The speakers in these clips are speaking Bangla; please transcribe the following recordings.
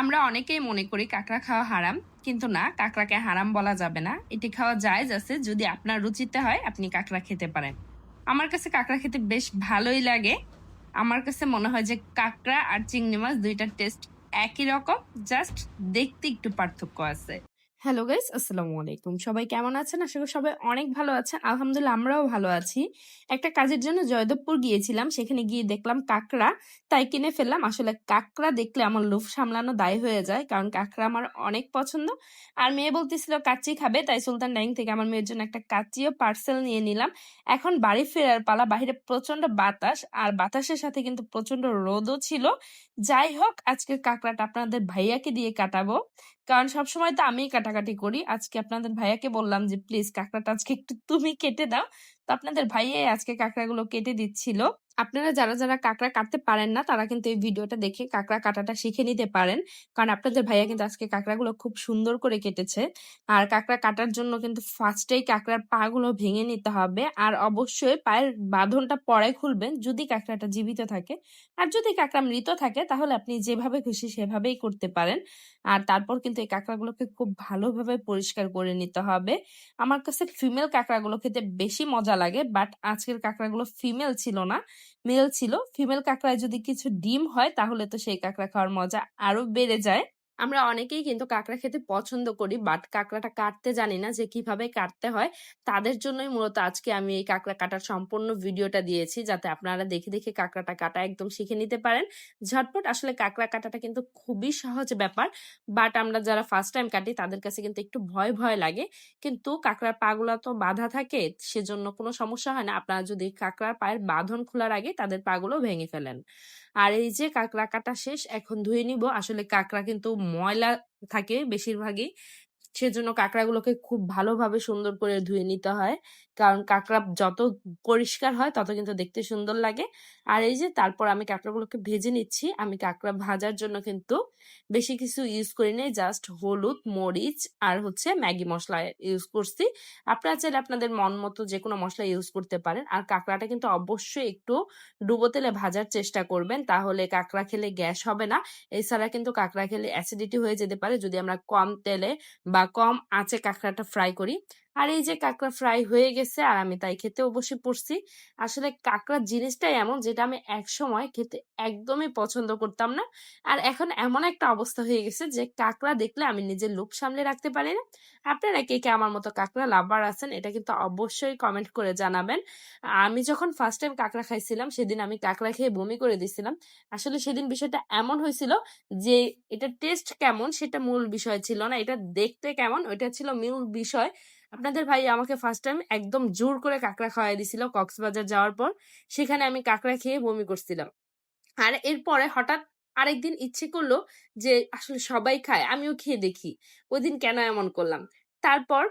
আমরা অনেকেই মনে করি কাঁকড়া খাওয়া হারাম, কিন্তু না, কাঁকড়াকে হারাম বলা যাবে না। এটি খাওয়া যায় আছে যদি আপনার রুচিতে হয়, আপনি কাঁকড়া খেতে পারেন। আমার কাছে কাঁকড়া খেতে বেশ ভালোই লাগে। আমার কাছে মনে হয় যে কাঁকড়া আর চিংড়ি মাছ দুইটার টেস্ট একই রকম জাস্ট দেখতে একটু পার্থক্য আছে। হ্যালো গাইস আসসালামু আলাইকুম সবাই কেমন আছেন? আশা করি সবাই অনেক ভালো আছেন। আলহামদুলিল্লাহ, আমরাও ভালো আছি। একটা কাজের জন্য জয়দেবপুর গিয়েছিলাম। সেখানে গিয়ে দেখলাম কাঁকড়া। তাই কিনে ফেললাম। আসলে কাঁকড়া দেখলে আমার লোভ সামলানো দায় হয়ে যায়। কারণ কাঁকড়া আমার অনেক পছন্দ। আর মেয়ে বলতেছিল, কাচ্চি খাবে। তাই সুলতান ডাইং থেকে আমার মেয়ের জন্য একটা কাচ্চিও পার্সেল নিয়ে নিলাম। এখন বাড়ি ফেরার পালা বাইরে প্রচণ্ড বাতাস। আর বাতাসের সাথে কিন্তু প্রচণ্ড রোদও ছিল। যাই হোক, আজকের কাঁকড়াটা আপনাদের ভাইয়াকে দিয়ে কাটাবো। কারণ সবসময় তো আমিই কাটাকাটি করি। আজকে আপনাদের ভাইয়াকে বললাম যে, প্লিজ কাঁকড়াটা আজকে একটু তুমি কেটে দাও। তো আপনাদের ভাইয়াই আজকে কাঁকড়াগুলো কেটে দিচ্ছিল। আপনারা যারা যারা কাঁকড়া কাটতে পারেন না, তারা কিন্তু এই ভিডিওটা দেখে কাঁকড়া কাটাটা শিখে নিতে পারেন। কারণ আপনাদের ভাইয়া কিন্তু আজকে কাঁকড়াগুলো খুব সুন্দর করে কেটেছে। আর কাঁকড়া কাটার জন্য কিন্তু ফার্স্টেই কাঁকড়ার পা গুলো ভেঙে নিতে হবে। আর অবশ্যই পায়ের বাঁধনটা পরে খুলবেন যদি কাঁকড়াটা জীবিত থাকে। আর যদি কাঁকড়া মৃত থাকে, তাহলে আপনি যেভাবে খুশি সেভাবেই করতে পারেন। আর তারপর কিন্তু এই কাঁকড়াগুলোকে খুব ভালোভাবে পরিষ্কার করে নিতে হবে। আমার কাছে ফিমেল কাঁকড়াগুলো খেতে বেশি মজা লাগে, বাট আজকের কাঁকড়াগুলো ফিমেল ছিল না। মেল ছিল ফিমেল কাঁকড়ায় যদি কিছু ডিম হয়, তাহলে তো সেই কাঁকড়া খাওয়ার মজা আরও বেড়ে যায়। আমরা অনেকেই কিন্তু কাঁকড়া খেতে পছন্দ করি বাট কাঁকড়াটা কাটতে জানি না যে কীভাবে কাটতে হয়। তাদের জন্যই মূলত আজকে আমি এই কাঁকড়া কাটার সম্পূর্ণ ভিডিওটা দিয়েছি, যাতে আপনারা দেখে দেখে কাঁকড়াটা কাটা একদম শিখে নিতে পারেন। ঝটপট আসলে কাঁকড়া কাটাটা কিন্তু খুবই সহজ ব্যাপার বাট আমরা যারা ফার্স্ট টাইম কাটি তাদের কাছে কিন্তু একটু ভয় ভয় লাগে। কিন্তু কাঁকড়ার পাগুলা তো বাঁধা থাকে, সেজন্য কোনো সমস্যা হয় না। আপনারা যদি কাঁকড়ার পায়ের বাঁধন খোলার আগে তাদের পাগুলো ভেঙে ফেলেন। আর এই যে কাঁকড়া কাটা শেষ, এখন ধুয়ে নিব। আসলে কাঁকড়া কিন্তু ময়লা থাকে বেশিরভাগই। সেজন্য কাঁকড়াগুলোকে খুব ভালোভাবে সুন্দর করে ধুয়ে নিতে হয়। কারণ কাঁকড়া যত পরিষ্কার হয়, তত কিন্তু দেখতে সুন্দর লাগে। আর এই যে তারপর আমি কাঁকড়াগুলোকে ভেজে নিচ্ছি, আমি কাঁকড়া ভাজার জন্য কিন্তু বেশি কিছু ইউজ করি নাই জাস্ট হলুদ, মরিচ আর হচ্ছে ম্যাগি মশলা ইউজ করছি। আপনারা চাইলে আপনাদের মন মতো যে কোনো মশলা ইউজ করতে পারেন। আর কাঁকড়াটা কিন্তু অবশ্যই একটু ডুবো তেলে ভাজার চেষ্টা করবেন, তাহলে কাঁকড়া খেলে গ্যাস হবে না। এছাড়া কিন্তু কাঁকড়া খেলে অ্যাসিডিটি হয়ে যেতে পারে। যদি আমরা কম তেলে বা কম আঁচে কাঁকড়াটা ফ্রাই করি। আর এই যে কাঁকড়া ফ্রাই হয়ে গেছে আর আমি তাই খেতে অবশ্যই পড়ছি। আসলে কাঁকড়ার জিনিসটাই এমন যেটা আমি এক সময় খেতে একদমই পছন্দ করতাম না। আর এখন এমন একটা অবস্থা হয়ে গেছে যে কাঁকড়া দেখলে আমি নিজের লোভ সামলে রাখতে পারি না। আপনারা কে কে আমার মতো কাঁকড়া লাভার আছেন এটা কিন্তু অবশ্যই কমেন্ট করে জানাবেন। আমি যখন ফার্স্ট টাইম কাঁকড়া খাইছিলাম সেদিন আমি কাঁকড়া খেয়ে বমি করে দিছিলাম। আসলে সেদিন বিষয়টা এমন হয়েছিল যে এটা টেস্ট কেমন সেটা মূল বিষয় ছিল না, এটা দেখতে কেমন ওইটা ছিল মূল বিষয়। আপনাদের ভাই আমাকে ফার্স্ট টাইম একদম জোর করে কাঁকড়া খাওয়াই দিছিল, কক্সবাজার যাওয়ার পর। সেখানে আমি কাঁকড়া খেয়ে বমি করছিলাম। আর এরপরে হঠাৎ আরেকদিন ইচ্ছে করল যে আসলে সবাই খায়, আমিও খেয়ে দেখি। ওই দিন কেন এমন করলাম? তারপর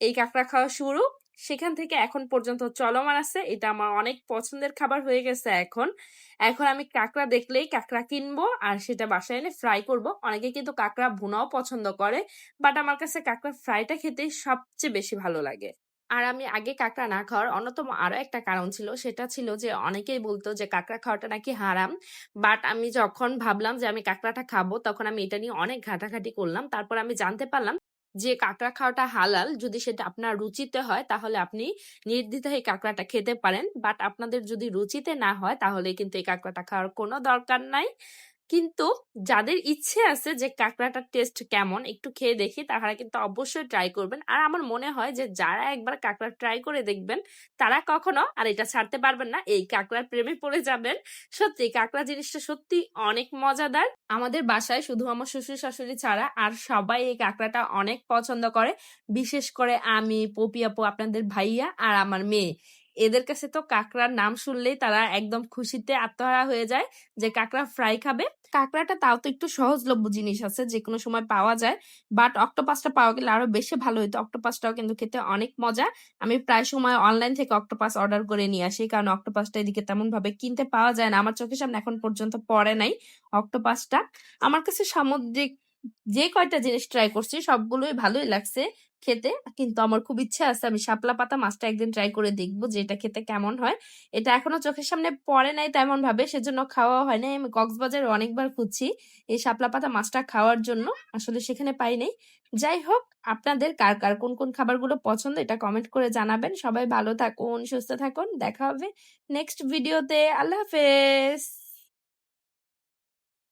এই কাঁকড়া খাওয়া শুরু সেখান থেকে এখন পর্যন্ত চলমান আছে। এটা আমার অনেক পছন্দের খাবার হয়ে গেছে এখন। এখন আমি কাঁকড়া দেখলেই কাঁকড়া কিনবো আর সেটা বাসায় এনে ফ্রাই করব। অনেকে কিন্তু কাঁকড়া ভুনাও পছন্দ করে বাট আমার কাছে কাঁকড়া ফ্রাইটা খেতেই সবচেয়ে বেশি ভালো লাগে। আর আমি আগে কাঁকড়া না খাওয়ার অন্যতম আরও একটা কারণ ছিল, সেটা ছিল যে অনেকেই বলতো যে কাঁকড়া খাওয়াটা নাকি হারাম বাট আমি যখন ভাবলাম যে আমি কাঁকড়াটা খাব, তখন আমি এটা নিয়ে অনেক ঘাটাঘাটি করলাম। তারপর আমি জানতে পারলাম যে কাঁকড়া খাওয়াটা হালাল যদি সেটা আপনার রুচিতে হয়, তাহলে আপনি নির্দ্বিধায় এই কাঁকড়াটা খেতে পারেন। বাট আপনাদের যদি রুচিতে না হয়, তাহলে কিন্তু এই কাঁকড়াটা খাওয়ার কোনো দরকার নাই। কিন্তু যাদের ইচ্ছে আছে যে কাঁকড়াটার টেস্ট কেমন একটু খেয়ে দেখি তারা কিন্তু অবশ্যই ট্রাই করবেন। আর আমার মনে হয় যে যারা একবার কাঁকড়া ট্রাই করে দেখবেন, তারা কখনো, আর এটা ছাড়তে পারবেন না, এই কাঁকড়ার প্রেমে পড়ে যাবেন। সত্যি, কাঁকড়া জিনিসটা সত্যি অনেক মজাদার। আমাদের বাসায় শুধু আমার শ্বশুর শাশুড়ি ছাড়া আর সবাই এই কাঁকড়াটা অনেক পছন্দ করে। বিশেষ করে আমি, পপি আপু, আপনাদের ভাইয়া আর আমার মেয়ে। এদের কাছে তো কাঁকড়ার নাম শুনলেই তারা একদম খুশিতে আত্মহারা হয়ে যায় যে কাঁকড়া ফ্রাই খাবে। কাঁকড়াটা তাও তো একটু সহজলভ্য জিনিস আছে যে কোনো সময় পাওয়া যায়। বাট অক্টোপাসটা পাওয়া গেলে আরও বেশি ভালো হতো অক্টোপাসটাও কিন্তু খেতে অনেক মজা। আমি প্রায় সময় অনলাইন থেকে অক্টোপাস অর্ডার করে নিয়ে আসি, কারণ অক্টোপাসটা এদিকে তেমন ভাবে কিনতে পাওয়া যায় না। আমার চোখের সামনে এখন পর্যন্ত পড়ে নাই অক্টোপাসটা আমার কাছে সামুদ্রিক যে কয়টা জিনিস ট্রাই করছি, সবগুলোই ভালোই লাগছে। খেতে। কিন্তু আমার খুব ইচ্ছা আছে, আমি শাপলা পাতা মাছটা একদিন ট্রাই করে দেখব যে এটা খেতে কেমন হয়। এটা এখনও চোখের সামনে পড়ে নাই তেমন ভাবে, সেজন্য খাওয়া হয় নাই। আমি কক্সবাজারে অনেকবার খুঁজছি এই শাপলা পাতা মাছটা খাওয়ার জন্য, আসলে সেখানে পাই নাই। যাই হোক, আপনাদের কার কার কোন কোন খাবারগুলো পছন্দ এটা কমেন্ট করে জানাবেন। সবাই ভালো থাকুন, সুস্থ থাকুন, দেখা হবে নেক্সট ভিডিওতে আল্লাহ হাফেজ!